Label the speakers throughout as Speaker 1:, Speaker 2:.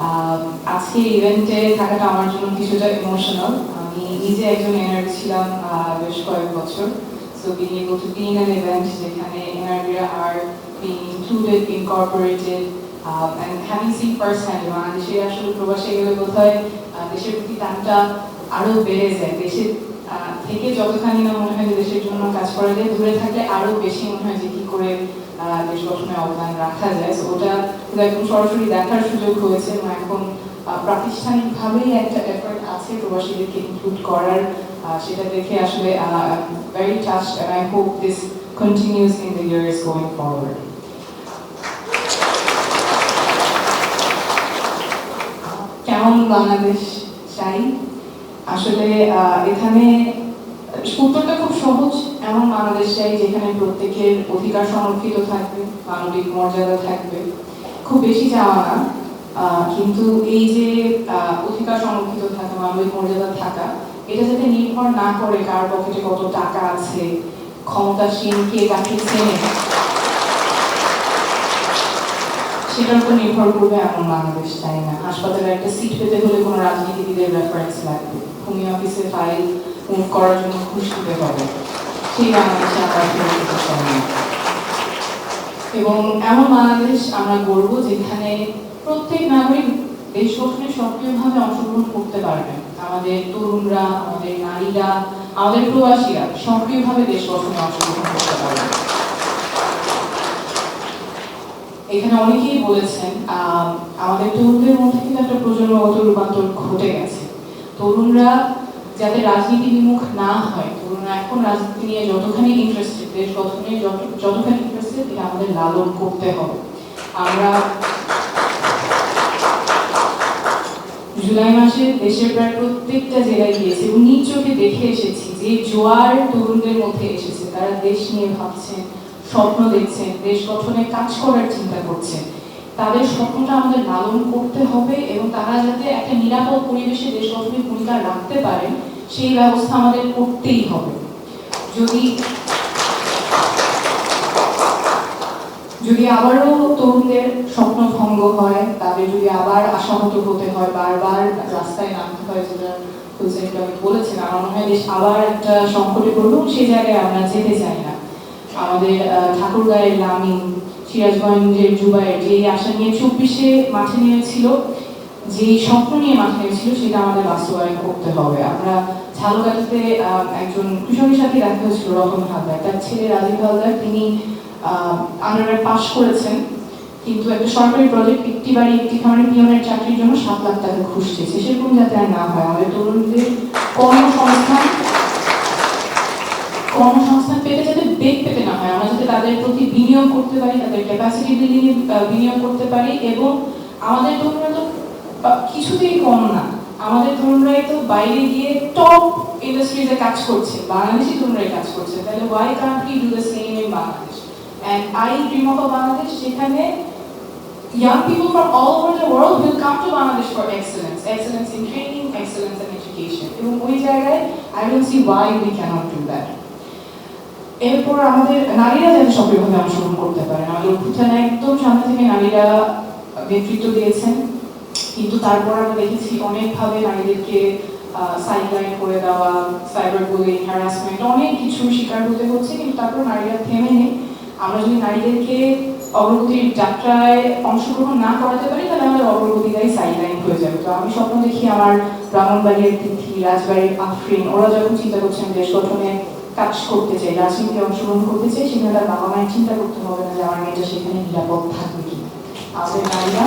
Speaker 1: আহ, আজকে ইভেন্টে থাকাটা আমার জন্য কিছুটা ইমোশনাল আমি নিজে একজন এনআরবি ছিলাম বেশ কয়েক বছর। So being able to be an event যেখানে এনআরবিরা আর being included, incorporated, um, and having seen firsthand বাংলাদেশে আসলে প্রবাসে গেলে বোধহয় আহ, দেশের প্রতি টানটা আরও বেড়ে যায়। দেশের থেকে যতখানি না মনে হয় দেশের জন্য কাজ করা যায় দূরে থাকলে আরও বেশি মনে হয় যে কি করে দেশ গঠনে অবদান রাখা যায়। ওটা একদম সরাসরি দেখার সুযোগ হয়েছে এবং এখন প্রাতিষ্ঠানিকভাবেই একটা এফার্ট আছে প্রবাসীদেরকে ইনক্লুড করার। সেটা দেখে আসলে very touch and I hope this continues in the years going forward. কেমন বাংলাদেশ চাই আসলে এখানে উত্তরটা খুব সহজ। এমন বাংলাদেশ চাই যেখানে প্রত্যেকের অধিকার সংরক্ষিত থাকবে, মানবিক মর্যাদা থাকবে। খুব বেশি চাওয়া না। কিন্তু এই যে অধিকার সংরক্ষিত থাকা, মানবিক মর্যাদা থাকা, এটা যাতে নির্ভর না করে কার পকেটে কত টাকা আছে, ক্ষমতাসীন কে কাকে চেনে, সেটার উপর নির্ভর করবে এমন বাংলাদেশ চাই না। হাসপাতালে একটা সিট পেতে হলে কোনো রাজনীতিবিদের রেফারেন্স লাগবে। ভূমি অফিসে ফাইল করার জন্য দিতে হবে সেই বাংলাদেশে আমরা ফিরে এবং এমন বাংলাদেশ আমরা গড়ব যেখানে প্রত্যেক নাগরিক দেশ গঠনে সক্রিয়ভাবে অংশগ্রহণ করতে পারবে। আমাদের তরুণরা, আমাদের নারীরা, আমাদের প্রবাসীরা সক্রিয়ভাবে দেশ গঠনে অংশগ্রহণ করতে পারবে। এখানে অনেকেই বলেছেন আমাদের তরুণদের মধ্যে কিন্তু একটা প্রজন্মগত রূপান্তর ঘটে গেছে। তরুণরা যাতে রাজনীতি বিমুখ না হয়, ধরুন এখন রাজনীতি নিয়ে যতখানি ইন্টারেস্টেড দেশ গঠনে যতখানি ইন্টারেস্টেড এটা আমাদের লালন করতে হবে। আমরা জুলাই মাসে দেশের প্রায় প্রত্যেকটা জেলায় গিয়েছি এবং নিজ চোখে দেখে এসেছি যে জোয়ার তরুণদের মধ্যে এসেছে। তারা দেশ নিয়ে ভাবছেন, স্বপ্ন দেখছেন, দেশ গঠনে কাজ করার চিন্তা করছেন। তাদের স্বপ্নটা আমাদের লালন করতে হবে এবং তারা যাতে একটা নিরাপদ পরিবেশে দেশ গঠনে ভূমিকা রাখতে পারেন সেই ব্যবস্থা আমাদের করতেই হবে। যদি যদি আবারও তরুণদের স্বপ্ন ভঙ্গ হয়, তাদের যদি আবার আশাহত হতে হয়, বারবার রাস্তায় নামতে হয়, যেটা হুসেন আমি বলেছেন, আমার মনে হয় দেশ আবার একটা সংকটে পড়ল সেই জায়গায় আমরা যেতে চাই না। আমাদের ঠাকুরগাঁয়ের লামিন, সিরাজগঞ্জের জুবাইয়ের যে আশা নিয়ে চব্বিশে মাঠে নিয়েছিল যে স্বপ্ন নিয়ে মাঠে নিয়েছিল সেটা আমাদের বাস্তবায়ন করতে হবে। আমরা ঝালকাঠিতে আহ, একজন কৃষকের সাথে দেখা হয়েছিল রতন হালদার। তার ছেলে রাজীব হালদার তিনি আন্ডারে পাশ করেছেন কিন্তু একটা সরকারি প্রজেক্ট একটি বাড়ি একটি খামারে পিয়নের চাকরির জন্য সাত লাখ টাকা ঘুষ চেয়েছে। সেরকম যাতে আর না হয় আমাদের তরুণদের কর্মসংস্থান কর্মসংস্থান পেতে যাতে বেগ পেতে না হয়। আমরা যাতে তাদের প্রতি বিনিয়োগ করতে পারি তাদের ক্যাপাসিটি বিল্ডিং বিনিয়োগ করতে পারি এবং আমাদের তরুণরা তো আহ, কিছুতেই কম না। আমাদের তরুণরাই তো বাইরে গিয়ে টপ ইন্ডাস্ট্রিজে কাজ করছে বাংলাদেশি তরুণরাই কাজ করছে। তাহলে why can't we do the same in Bangladesh and I dream of Bangladesh যেখানে young people from all over the world will come to Bangladesh for excellence, excellence in training, excellence in education. এবং ওই জায়গায় I don't see why we cannot do that. এরপর আমাদের নারীরা যাতে সক্রিয়ভাবে অংশগ্রহণ করতে পারেন আমাদের অভ্যুত্থানে একদম সামনে থেকে নারীরা নেতৃত্ব দিয়েছেন। কিন্তু তারপর আমরা দেখেছি অনেকভাবে নারীদেরকে সাইডলাইন করে দেওয়া সাইবার বুলিং হ্যারাসমেন্ট অনেক কিছু শিকার হতে হচ্ছে, কিন্তু তারপর নারীরা থেমে নেই। আমরা যদি নারীদেরকে অগ্রগতির যাত্রায় অংশগ্রহণ না করাতে পারি, তাহলে আমাদের অগ্রগতিটাই সাইডলাইন হয়ে যাবে। তো আমি স্বপ্ন দেখি আমার ব্রাহ্মণবাড়ির তিথি রাজবাড়ির আফরিন, ওরা যখন চিন্তা করছেন দেশ গঠনে কাজ করতে চাই রাজনীতিতে অংশগ্রহণ করতে চাই সেখানে তার বাবা মায়ের চিন্তা করতে হবে না যে আমার মেয়েটা সেখানে নিরাপদ থাকবে কি আমাদের নারীরা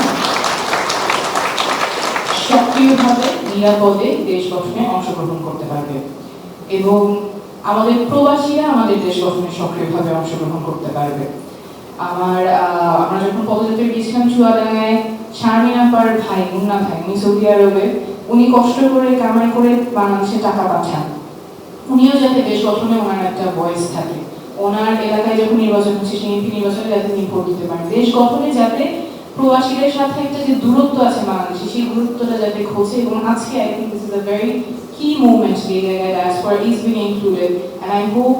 Speaker 1: সক্রিয়ভাবে নিরাপদে দেশ গঠনে অংশগ্রহণ করতে পারবে। এবং আমাদের প্রবাসীরা আমাদের দেশ গঠনে সক্রিয়ভাবে অংশগ্রহণ করতে পারবে। আমার আমরা যখন পদযাত্রায় গিয়েছিলাম চুয়াডাঙ্গায়, শারমিন আপার ভাই, মুন্না ভাই উনি সৌদি আরবে, উনি কষ্ট করে কামাই করে বাংলাদেশে টাকা পাঠান। উনিও যাতে দেশ গঠনে ওনার একটা ভয়েস থাকে। ওনার এলাকায় যখন নির্বাচন হচ্ছে, সেই নির্বাচনে যাতে তিনি ভোট দিতে পারেন। দেশ গঠনে যাতে প্রবাসীদের সাথে একটা যে দূরত্ব আছে বাংলাদেশে, সেই দূরত্বটা যাতে খোঁজে এবং আজকে I think this is a very key movement যে জায়গায় diaspora is being included and I hope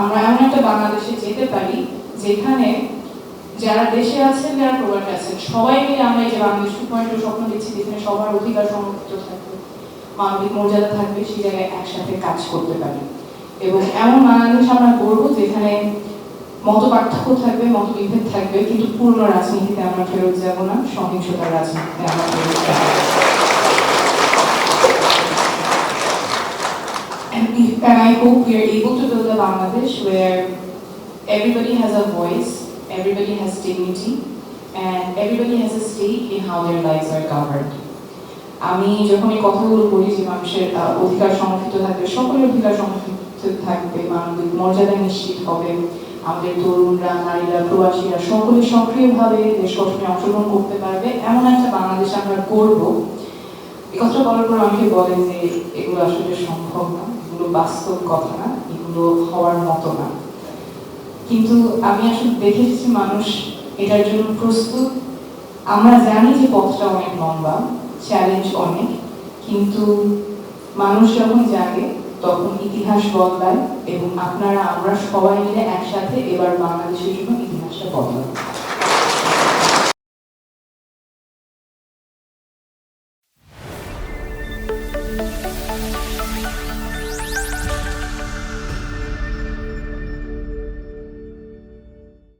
Speaker 1: আমরা এমন একটা বাংলাদেশে যেতে পারি যেখানে যারা দেশে আছেন, যারা প্রবাসে আছেন, সবাই মিলে আমরা এই যে বাংলাদেশ টু পয়েন্ট স্বপ্ন দেখছি যেখানে সবার অধিকার সংরক্ষিত থাকবে, মানবিক মর্যাদা থাকবে, সেই জায়গায় একসাথে কাজ করতে পারি। এবং এমন বাংলাদেশ আমরা করব যেখানে মত পার্থক্য থাকবে মত বিভেদ থাকবে কিন্তু পূর্ণ রাজনীতিতে আমরা ফেরত যাব না সহিংসতার রাজনীতিতে আমরা ফেরত যাব And, I hope we are able to build a Bangladesh where everybody has a voice, everybody has dignity, and everybody has a stake in how their lives are governed. আমি যখন এই কথাগুলো বলি যে মানুষের অধিকার সংরক্ষিত থাকবে সকলের অধিকার সংরক্ষিত থাকবে মানবিক মর্যাদা নিশ্চিত হবে আমাদের তরুণরা, নারীরা, প্রবাসীরা সকলে সক্রিয়ভাবে দেশ গঠনে অংশগ্রহণ করতে পারবে। এমন একটা বাংলাদেশ আমরা করব এই কথাটা বলার পর অনেকে বলেন যে এগুলো আসলে সম্ভব না, এগুলো বাস্তব কথা না, এগুলো হওয়ার মতো না। কিন্তু আমি আসলে দেখেছি মানুষ এটার জন্য প্রস্তুত। আমরা জানি যে পথটা অনেক লম্বা চ্যালেঞ্জ অনেক, কিন্তু মানুষ যখন জাগে তখন ইতিহাস বদলায় এবং আপনারা আমরা সবাই মিলে একসাথে এবার বাংলাদেশের জন্য ইতিহাসটা বদলাবো।